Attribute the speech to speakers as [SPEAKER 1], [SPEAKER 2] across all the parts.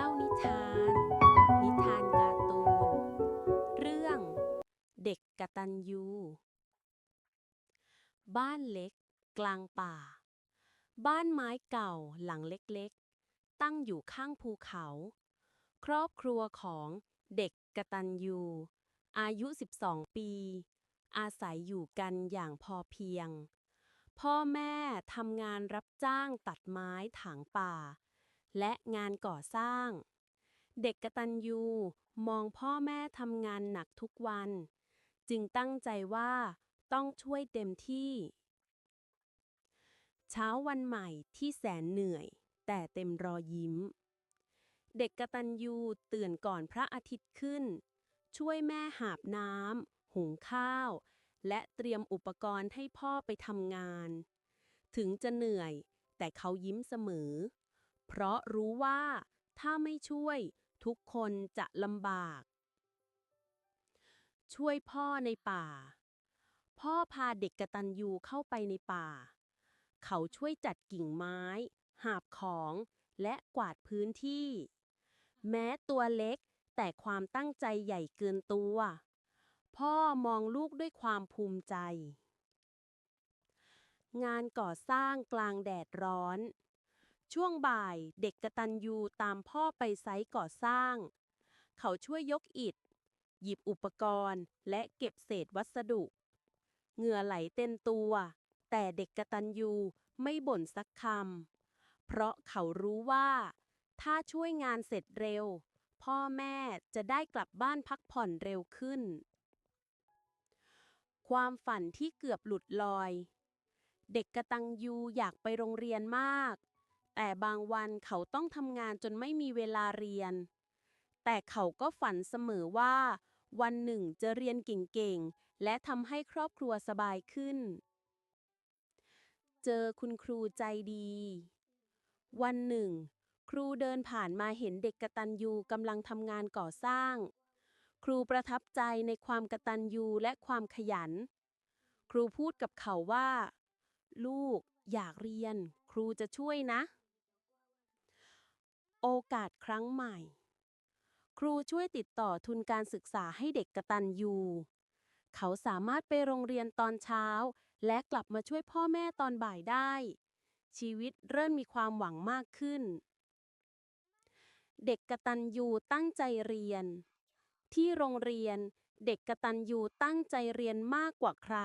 [SPEAKER 1] เล่านิทาน นิทานการ์ตูน เรื่องเด็กกตัญญู บ้านเล็ก กลางป่า บ้านไม้เก่าหลังเล็กๆ ตั้งอยู่ข้างภูเขา ครอบครัวของเด็กกตัญญูอายุ 12 ปี อาศัยอยู่กันอย่างพอเพียง พ่อแม่ทำงานรับจ้างตัดไม้ถางป่า และงานก่อสร้าง เด็กกตัญญูมองพ่อแม่ทำงานหนักทุกวัน จึงตั้งใจว่าต้องช่วยเต็มที่ เช้าวันใหม่ที่แสนเหนื่อย แต่เต็มรอยยิ้ม เด็กกตัญญูตื่นก่อนพระอาทิตย์ขึ้น ช่วยแม่หาบน้ำหุงข้าว และเตรียมอุปกรณ์ให้พ่อไปทำงาน ถึงจะเหนื่อย แต่เขายิ้มเสมอ เพราะรู้ว่าถ้าไม่ช่วยทุกคนจะลำบาก ช่วยพ่อในป่า พ่อพาเด็กกตัญญูเข้าไปในป่า เขาช่วยจัดกิ่งไม้ หาบของและกวาดพื้นที่ แม้ตัวเล็กแต่ความตั้งใจใหญ่เกินตัว พ่อมองลูกด้วยความภูมิใจ งานก่อสร้างกลางแดดร้อน ช่วงบ่ายเด็กกตัญญูตามพ่อไปไซต์ก่อสร้าง เขาช่วยยกอิฐ หยิบอุปกรณ์ และเก็บเศษวัสดุ เหงื่อไหลเต็มตัว แต่เด็กกตัญญูไม่บ่นสักคำ เพราะเขารู้ว่า ถ้าช่วยงานเสร็จเร็ว พ่อแม่จะได้กลับบ้านพักผ่อนเร็วขึ้น ความฝันที่เกือบหลุดลอย เด็กกตัญญูอยากไปโรงเรียนมาก แต่บางวันเขาต้องทำงานจนไม่มีเวลาเรียน แต่เขาก็ฝันเสมอว่า วันหนึ่งจะเรียนเก่งๆ และทำให้ครอบครัวสบายขึ้น เจอคุณครูใจดี วันหนึ่ง ครูเดินผ่านมาเห็นเด็กกตัญญูกำลังทำงานก่อสร้าง ครูประทับใจในความกตัญญูและความขยัน ครูพูดกับเขาว่า ลูกอยากเรียน ครูจะช่วยนะ โอกาสครั้งใหม่ ครูช่วยติดต่อทุนการศึกษาให้เด็กกระตัญญูเขาสามารถไปโรงเรียนตอนเช้า และกลับมาช่วยพ่อแม่ตอนบ่ายได้ ชีวิตเริ่มมีความหวังมากขึ้น เด็กกระตัญญูตั้งใจเรียน ที่โรงเรียนเด็กกระตัญญูตั้งใจเรียนมากกว่าใคร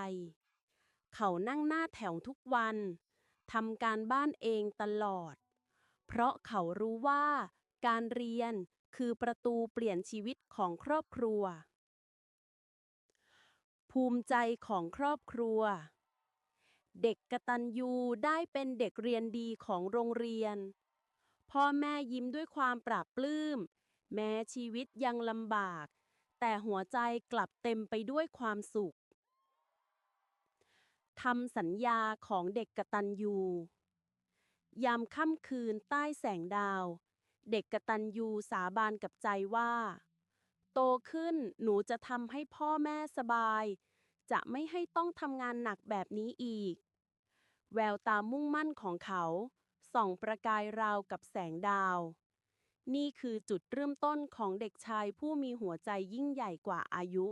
[SPEAKER 1] เขานั่งหน้าแถวทุกวันทำการบ้านเองตลอด เพราะเขารู้ว่า การเรียนคือประตูเปลี่ยนชีวิตของครอบครัว ภูมิใจของครอบครัว เด็กกตัญญูได้เป็นเด็กเรียนดีของโรงเรียน พ่อแม่ยิ้มด้วยความปราบปลื้ม แม้ชีวิตยังลำบาก แต่หัวใจกลับเต็มไปด้วยความสุขทำสัญญาของเด็กกตัญญู ยามค่ำคืนใต้แสงดาว เด็กกตัญญูสาบานกับใจว่า โตขึ้นหนูจะทำให้พ่อแม่สบาย จะไม่ให้ต้องทำงานหนักแบบนี้อีก แววตามุ่งมั่นของเขา ส่องประกายราวกับแสงดาว นี่คือจุดเริ่มต้นของเด็กชายผู้มีหัวใจยิ่งใหญ่กว่าอายุ